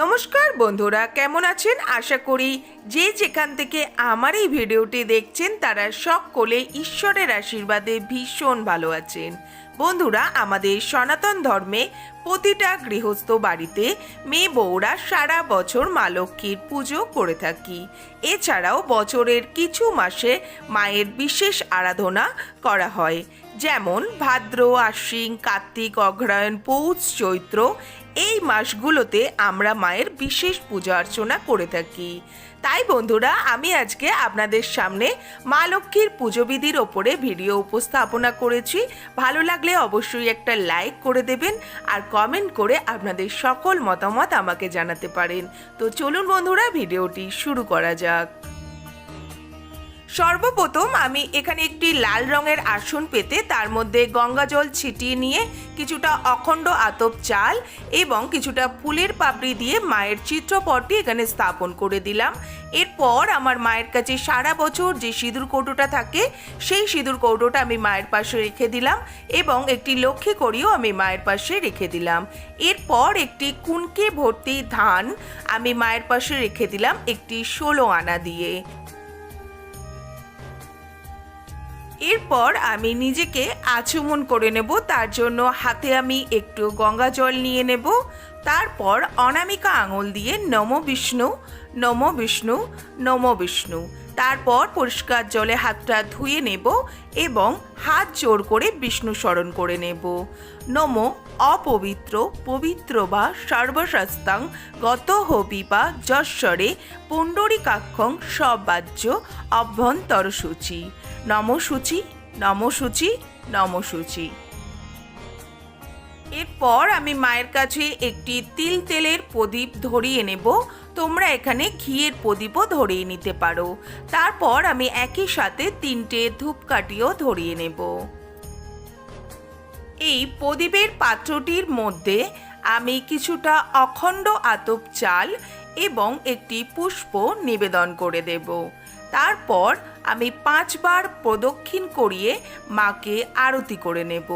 নমস্কার বন্ধুরা, কেমন আছেন? আশা করি যে যেখান থেকে আমার এই ভিডিওটি দেখছেন, তারা সকলে ঈশ্বরের আশীর্বাদে ভীষণ ভালো আছেন। বন্ধুরা, আমাদের সনাতন ধর্মে প্রতিটা গৃহস্থ বাড়িতে মেয়ে বউরা সারা বছর মা লক্ষ্মীর পুজো করে থাকি। এছাড়াও বছরের কিছু মাসে মায়ের বিশেষ আরাধনা করা হয়। যেমন ভাদ্র, আশ্বিন, কার্তিক, অগ্রহায়ণ, পৌষ, চৈত্র এই মাসগুলোতে আমরা মায়ের বিশেষ পূজা অর্চনা করে থাকি। তাই বন্ধুরা, আমি আজকে আপনাদের সামনে মা লক্ষ্মীর পুজো বিধির ওপরে ভিডিও উপস্থাপনা করেছি। ভালো লাগলে অবশ্যই একটা লাইক করে দেবেন আর কমেন্ট করে আপনাদের সকল মতামত আমাকে জানাতে পারেন। তো চলুন বন্ধুরা, ভিডিওটি শুরু করা যাক। সর্বপ্রথম আমি এখানে একটি লাল রঙের আসন পেতে তার মধ্যে গঙ্গা জল ছিটিয়ে নিয়ে কিছুটা অখণ্ড আতপ চাল এবং কিছুটা ফুলের পাপড়ি দিয়ে মায়ের চিত্রপটটি এখানে স্থাপন করে দিলাম। এরপর আমার মায়ের কাছে সারা বছর যে সিঁদুর কৌটোটা থাকে, সেই সিঁদুর কৌটোটা আমি মায়ের পাশে রেখে দিলাম এবং একটি লক্ষ্মী করিও আমি মায়ের পাশে রেখে দিলাম। এরপর একটি কুনকে ভর্তি ধান আমি মায়ের পাশে রেখে দিলাম একটি ষোলো আনা দিয়ে। এরপর আমি নিজেকে আচমন করে নেব, তার জন্য হাতে আমি একটু গঙ্গা জল নিয়ে নেব। তারপর অনামিকা আঙুল দিয়ে নম বিষ্ণু নম বিষ্ণু নম বিষ্ণু। তারপর পরিষ্কার জলে হাতটা ধুয়ে নেব এবং হাত জোর করে বিষ্ণু স্মরণ করে নেব। নম অপবিত্র, পবিত্র বা সর্বশাস্তাং, গত হবি বা যশ্বরে, পুণ্ডরিকাক্ষং সবাজ্য অভ্যন্তর সূচি। নমসূচি নমসূচি নমসূচি। এরপর আমি মায়ের কাছে একটি তিল তেলের প্রদীপ ধরিয়ে নেব। তোমরা এখানে ঘিয়ের প্রদীপও ধরিয়ে নিতে পারো। তারপর আমি একই সাথে তিনটে ধূপকাঠিও ধরিয়ে নেব। এই প্রদীপের পাত্রটির মধ্যে আমি কিছুটা অখণ্ড আতপ চাল এবং একটি পুষ্প নিবেদন করে দেব। তারপর আমি পাঁচবার প্রদক্ষিণ করিয়ে মাকে আরতি করে নেব।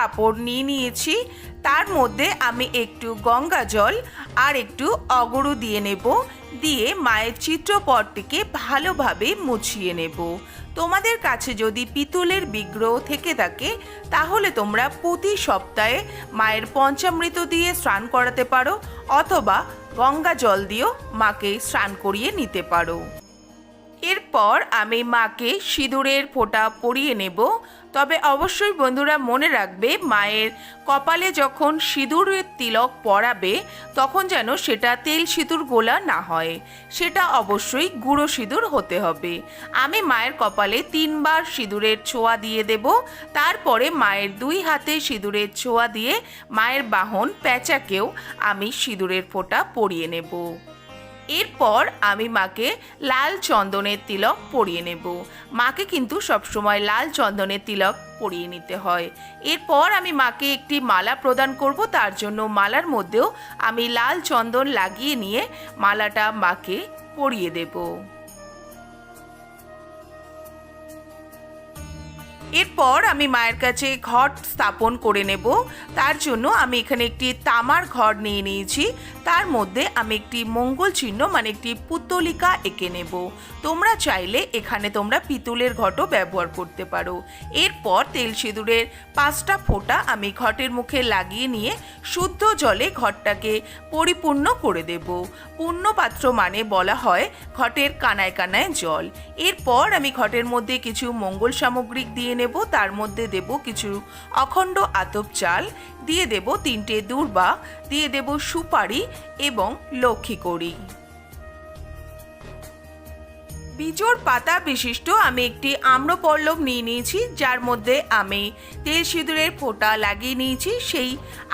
কাপড় নিয়ে নিয়েছি। তার মধ্যে আমি একটু গঙ্গা জল আর একটু অগরু দিয়ে নেব। দিয়ে মায়ের চিত্রপটটিকে ভালোভাবে মুছিয়ে নেব। তোমাদের কাছে যদি পিতলের বিগ্রহ থেকে থাকে, তাহলে তোমরা প্রতি সপ্তাহে মায়ের পঞ্চামৃত দিয়ে স্নান করাতে পারো অথবা গঙ্গা জল দিয়েও মাকে স্নান করিয়ে নিতে পারো। এরপর আমি মাকে সিঁদুরের ফোঁটা পরিয়ে নেব। তবে অবশ্যই বন্ধুরা মনে রাখবে, মায়ের কপালে যখন সিঁদুরের তিলক পরাবে, তখন যেন সেটা তেল সিঁদুর গোলা না হয়। সেটা অবশ্যই গুঁড়ো সিঁদুর হতে হবে। আমি মায়ের কপালে তিনবার সিঁদুরের ছোঁয়া দিয়ে দেব, তারপরে মায়ের দুই হাতে সিঁদুরের ছোঁয়া দিয়ে মায়ের বাহন, প্যাঁচাকেও আমি সিঁদুরের ফোঁটা পরিয়ে নেব। এরপর আমি মাকে লাল চন্দনের তিলক পরিয়ে নেব। মাকে কিন্তু সবসময় লাল চন্দনের তিলক পরিয়ে নিতে হয়। এরপর আমি মাকে একটি মালা প্রদান করব, তার জন্য মালার মধ্যেও আমি লাল চন্দন লাগিয়ে নিয়ে মালাটা মাকে পরিয়ে দেবো। এরপর আমি মায়ের কাছে ঘট স্থাপন করে নেব। তার জন্য আমি এখানে একটি তামার ঘর নিয়ে নিয়েছি। তার মধ্যে আমি একটি মঙ্গল চিহ্ন মানে একটি পুত্তলিকা এঁকে নেব। তোমরা চাইলে এখানে তোমরা পিতলের ঘটও ব্যবহার করতে পারো। এরপর তেল সিঁদুরের পাঁচটা ফোঁটা আমি ঘটের মুখে লাগিয়ে নিয়ে শুদ্ধ জলে ঘরটাকে পরিপূর্ণ করে দেব। পূর্ণ পাত্র মানে বলা হয় ঘটের কানায় কানায় জল। এরপর আমি ঘটের মধ্যে কিছু মঙ্গল সামগ্রিক দিয়ে নেব, তার মধ্যে দেব কিছু অখণ্ড আতপ চাল, দিয়ে দেব তিনটে দুর্বা, দিয়ে দেব সুপারি এবং লক্ষ্মী কড়ি। বিজোড় পাতা বিশিষ্ট আমি একটি আম্রপল্লব নিয়ে নিয়েছি, যার মধ্যে আমি তেল সিঁদুরের ফোঁটা লাগিয়ে নিয়েছি। সেই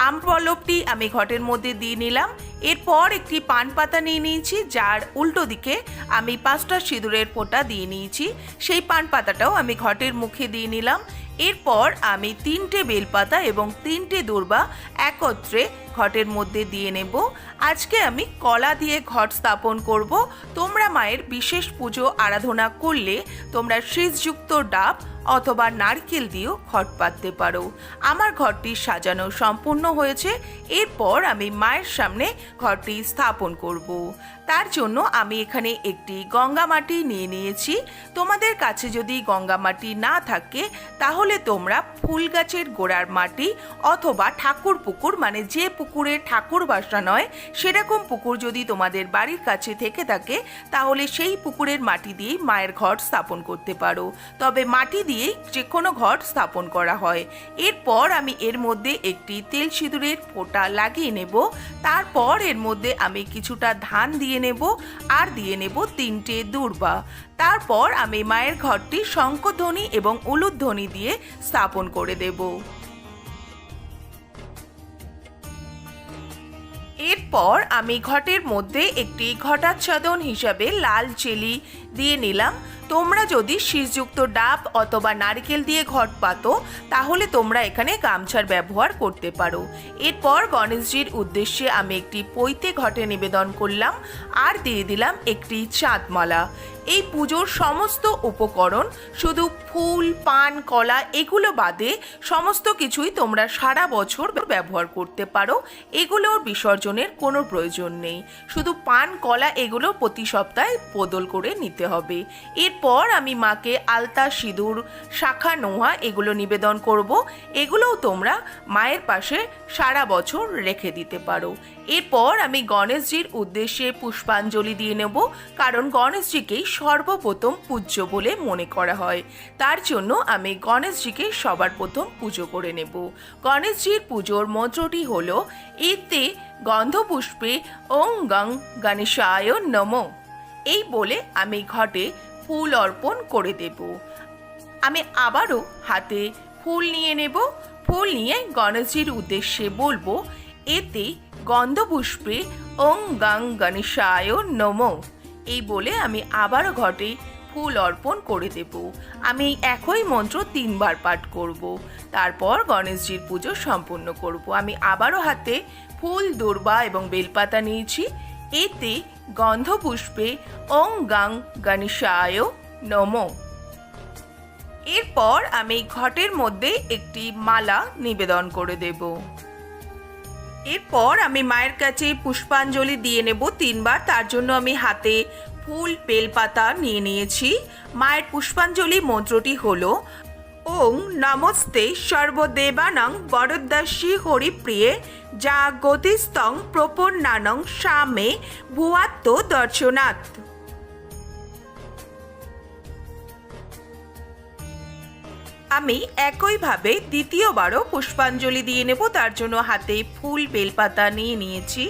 আম্রপল্লবটি আমি ঘটের মধ্যে দিয়ে নিলাম। এরপর একটি পান পাতা নিয়ে নিয়েছি, যার উল্টো দিকে আমি পাঁচটা সিঁদুরের ফোঁটা দিয়ে নিয়েছি। সেই পান পাতাটাও আমি ঘটের মুখে দিয়ে নিলাম। এরপর আমি তিনটে বেলপাতা এবং তিনটে দূর্বা একত্রে ঘটের মধ্যে দিয়ে নেব। আজকে আমি কলা দিয়ে ঘট স্থাপন করব। তোমরা মায়ের বিশেষ পুজো আরাধনা করলে তোমরা শীষযুক্ত ডাব অথবা নারকেল দিয়েও ঘট পাততে পারো। আমার ঘরটি সাজানো সম্পূর্ণ হয়েছে। এরপর আমি মায়ের সামনে ঘরটি স্থাপন করব। তার জন্য আমি এখানে একটি গঙ্গা মাটি নিয়ে নিয়েছি। তোমাদের কাছে যদি গঙ্গা মাটি না থাকে, তাহলে তোমরা ফুল গাছের গোড়ার মাটি অথবা ঠাকুর পুকুর মানে যে পুকুরে ঠাকুর বাসা নয়, সেরকম পুকুর যদি তোমাদের বাড়ির কাছে থেকে থাকে, তাহলে সেই পুকুরের মাটি দিয়েই মায়ের ঘর স্থাপন করতে পারো। তবে মাটি দিয়েই যে কোনো ঘর স্থাপন করা হয়। এরপর আমি এর মধ্যে একটি তেল সিঁদুরের ফোঁটা লাগিয়ে নেব। তারপর এর মধ্যে আমি কিছুটা ধান দিয়ে নেব আর দিয়ে নেব তিনটে দূর্বা। তারপর আমি মায়ের ঘরটি শঙ্কধ্বনি এবং উলুধ্বনি দিয়ে স্থাপন করে দেব। এরপর আমি ঘটের মধ্যে একটি ঘটাচ্ছাদন হিসাবে লাল চেলি দিয়ে নিলাম। তোমরা যদি শীষযুক্ত ডাব অথবা নারকেল দিয়ে ঘট পাতো, তাহলে তোমরা এখানে গামছার ব্যবহার করতে পারো। এরপর গণেশজির উদ্দেশ্যে আমি একটি পৈতে ঘটে নিবেদন করলাম আর দিয়ে দিলাম একটি চাঁদমালা। এই পুজোর সমস্ত উপকরণ, শুধু ফুল, পান, কলা এগুলো বাদে সমস্ত কিছুই তোমরা সারা বছর ব্যবহার করতে পারো। এগুলোর বিসর্জনের কোনো প্রয়োজন নেই। শুধু পান, কলা এগুলো প্রতি সপ্তাহে বদল করে নিতে হবে। এরপর আমি মাকে আলতা, সিঁদুর, শাখা, নোহা এগুলো নিবেদন করব। এগুলোও তোমরা মায়ের পাশে সারা বছর রেখে দিতে পারো। এরপর আমি গণেশজির উদ্দেশ্যে পুষ্পাঞ্জলি দিয়ে নেব, কারণ গণেশজিকেই সর্বপ্রথম পূজ্য বলে মনে করা হয়। তার জন্য আমি গণেশজিকে সবার প্রথম পুজো করে নেব। গণেশজির পুজোর মন্ত্রটি হল, এতে গন্ধপুষ্পে ওং গং গণেশায় নম। এই বলে আমি ঘটে ফুল অর্পণ করে দেব। আমি আবারও হাতে ফুল নিয়ে নেব। ফুল নিয়ে গণেশজির উদ্দেশ্যে বলব, এতে গন্ধপুষ্পে ওং গাং গণেশায় নম। এই বলে আমি আবারও ঘটে ফুল অর্পণ করে দেব। আমি একই মন্ত্র তিনবার পাঠ করব। তারপর গণেশজির পুজো সম্পূর্ণ করব। আমি আবারও হাতে ফুল, দূর্বা এবং বেলপাতা নিয়েছি। এতে গন্ধপুষ্পে ওং গাং গণেশায় নম। এরপর আমি ঘটের মধ্যে একটি মালা নিবেদন করে দেব। এরপর আমি মায়ের কাছে পুষ্পাঞ্জলি দিয়ে নেব তিনবার। তার জন্য আমি হাতে ফুল, বেলপাতা নিয়ে নিয়েছি। মায়ের পুষ্পাঞ্জলি মন্ত্রটি হলো ওং নমস্তে সর্বদেবানং বরদাসী হরিপ্রিয়ে যা গতিস্তং প্রপন্নানং সামে ভুয়াত্ম দর্শনাথ। আমি একইভাবে দ্বিতীয়বারও পুষ্পাঞ্জলি দিয়ে নেব, তার জন্য হাতে ফুল বেলপাতা নিয়ে নিয়েছি।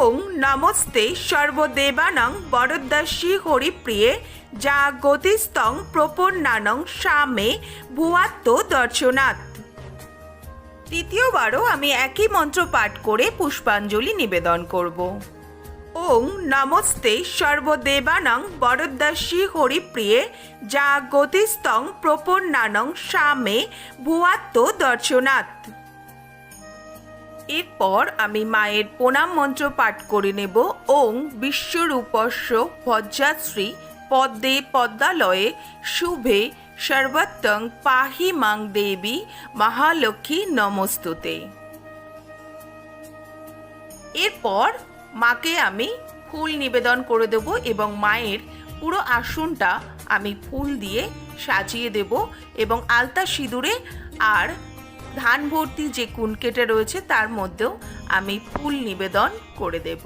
ওং নমস্তে সর্বদেবানং বরদাসী হরিপ্রিয়ে যা গতিস্তং প্রপন্নানং সামে ভুয়াত্ম দর্শনাথ তৃতীয়বারও আমি একই মন্ত্র পাঠ করে পুষ্পাঞ্জলি নিবেদন করব। ওং নমস্তে সর্বদেবানং বরদাসী হরিপ্রিয়ে, যা গতিস্তং প্রপন্নানং সামে ভুয়াত্ম দর্শনাথ এরপর আমি মায়ের প্রণাম মন্ত্র পাঠ করে নেব। ওং বিশ্বরূপস্য ভজ্রাশ্রী পদ্মে পদ্মালয়ে শুভে সর্বত্তং পাহি মাং দেবী মহালক্ষ্মী নমস্তুতে এরপর মাকে আমি ফুল নিবেদন করে দেব এবং মায়ের পুরো আসনটা আমি ফুল দিয়ে সাজিয়ে দেব এবং আলতা সিঁদুরে আর ধান ভর্তি যে কুনকেটে রয়েছে তার মধ্যেও আমি ফুল নিবেদন করে দেব।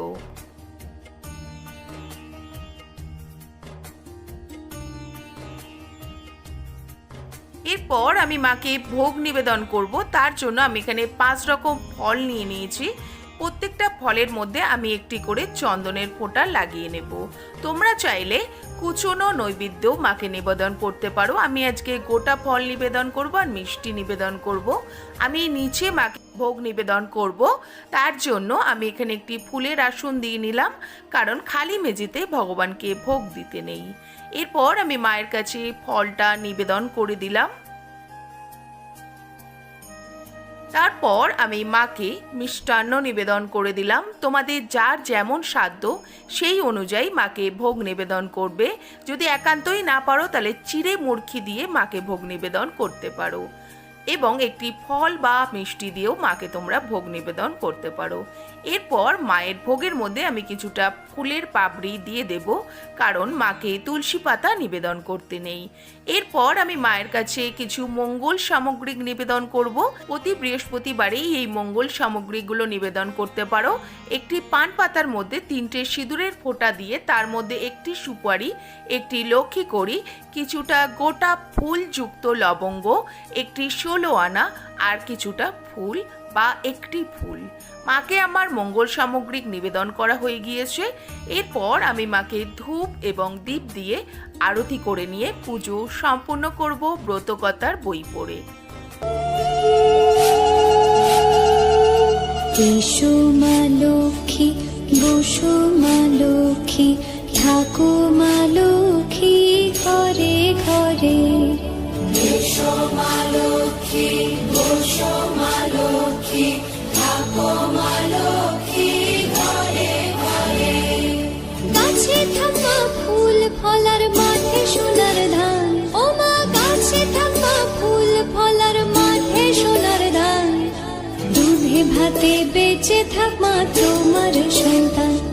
এরপর আমি মাকে ভোগ নিবেদন করব। তার জন্য আমি এখানে পাঁচ রকম ফল নিয়ে নিয়েছি। প্রত্যেকটা ফলের মধ্যে আমি একটি করে চন্দনের ফোঁটা লাগিয়ে নেব। তোমরা চাইলে কুচনো নৈবেদ্য মাকে নিবেদন করতে পারো। আমি আজকে গোটা ফল নিবেদন করব আর মিষ্টি নিবেদন করব। আমি নিচে মাকে ভোগ নিবেদন করব। তার জন্য আমি এখানে একটি ফুলের আসন দিয়ে নিলাম। কারণ খালি মেঝেতে ভগবানকে ভোগ দিতে নেই। এরপর আমি মায়ের কাছে ফলটা নিবেদন করে দিলাম। তারপর আমি মাকে মিষ্টান্ন নিবেদন করে দিলাম, তোমাদের যার যেমন সাধ্য সেই অনুযায়ী মাকে ভোগ নিবেদন করবে। যদি একান্তই না পারো, তাহলে চিড়ে মূর্খি দিয়ে মাকে ভোগ নিবেদন করতে পারো। এবং একটি ফল বা মিষ্টি দিয়েও মাকে তোমরা ভোগ নিবেদন করতে পারো। এরপর মায়ের ভোগের মধ্যে আমি কিছুটা ফুলের পাপড়ি দিয়ে দেব, কারণ মাকে তুলসী পাতা নিবেদন করতে নেই। এরপর আমি মায়ের কাছে কিছু মঙ্গল সামগ্রী নিবেদন করব। প্রতি বৃহস্পতিবারেই এই মঙ্গল সামগ্রীগুলো নিবেদন করতে পারো। একটি পান পাতার মধ্যে তিনটে সিঁদুরের ফোঁটা দিয়ে তার মধ্যে একটি সুপারি, একটি লক্ষ্মী করি কিছুটা গোটা ফুলযুক্ত লবঙ্গ, একটি ষোলো আনা, আর কিছুটা ফুল বা একটি ফুল। মাকে আমার মঙ্গল সামগ্রিক নিবেদন করা হয়ে গিয়েছে। এরপর আমি মাকে ধূপ এবং দীপ দিয়ে আরতি করে নিয়ে পুজো সম্পূর্ণ করব ব্রতকতার বই পড়ে। এসো মা লক্ষ্মী বসো মা লক্ষ্মী ঠাকু মা লক্ষ্মী ঘরে ঘরে। এসো মা লক্ষ্মী থাকা ফুল, ফলার মাঠে ও মা থাকা ফুল, ফলার মাঠে ভাতে বেঁচে থাক মা তোমার সন্তান।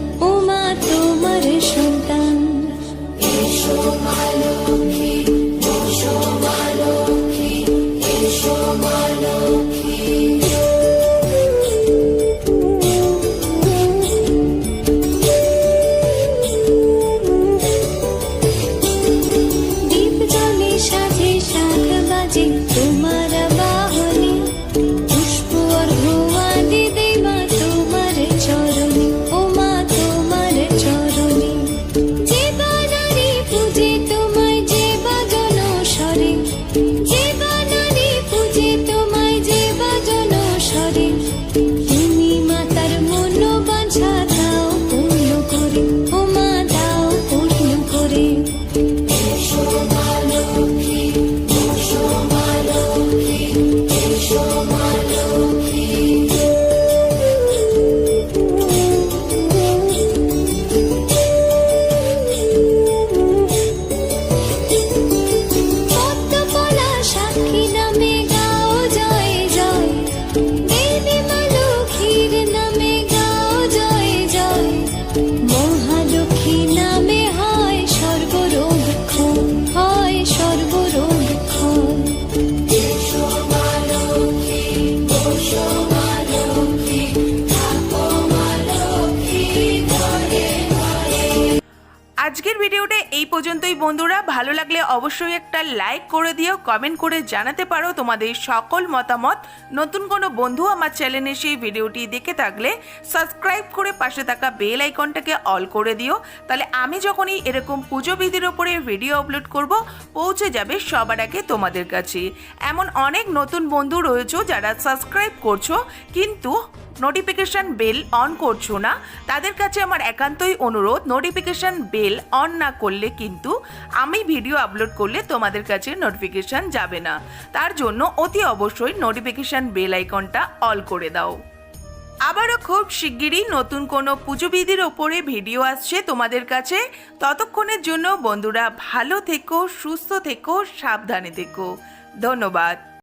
আজকের ভিডিওটা এই পর্যন্তই বন্ধুরা। ভালো লাগলে অবশ্যই একটা লাইক করে দিও কমেন্ট করে জানাতে পারো তোমাদের সকল মতামত। নতুন কোনো বন্ধু আমার চ্যানেলে সেই ভিডিওটি দেখে থাকলে সাবস্ক্রাইব করে পাশে থাকা বেল আইকনটাকে অল করে দিও। তাহলে আমি যখনই এরকম পুজো বিধির ওপরে ভিডিও আপলোড করব, পৌঁছে যাবে সবার আগে তোমাদের কাছে। এমন অনেক নতুন বন্ধু রয়েছে যারা সাবস্ক্রাইব করছ, কিন্তু নোটিফিকেশন বেল অন করছ না? তাদের কাছে আমার একান্তই অনুরোধ নোটিফিকেশন বেল অন না করলে কিন্তু আমি ভিডিও আপলোড করলে তোমাদের কাছে নোটিফিকেশন যাবে না। তার জন্য অতি অবশ্যই নোটিফিকেশন বেল আইকনটা অল করে দাও। আবারও খুব শিগগিরই নতুন কোনো পুজোবিধির ওপরে ভিডিও আসছে তোমাদের কাছে। ততক্ষণের জন্য বন্ধুরা ভালো থেকো, সুস্থ থেকো, সাবধানে থেকো। ধন্যবাদ।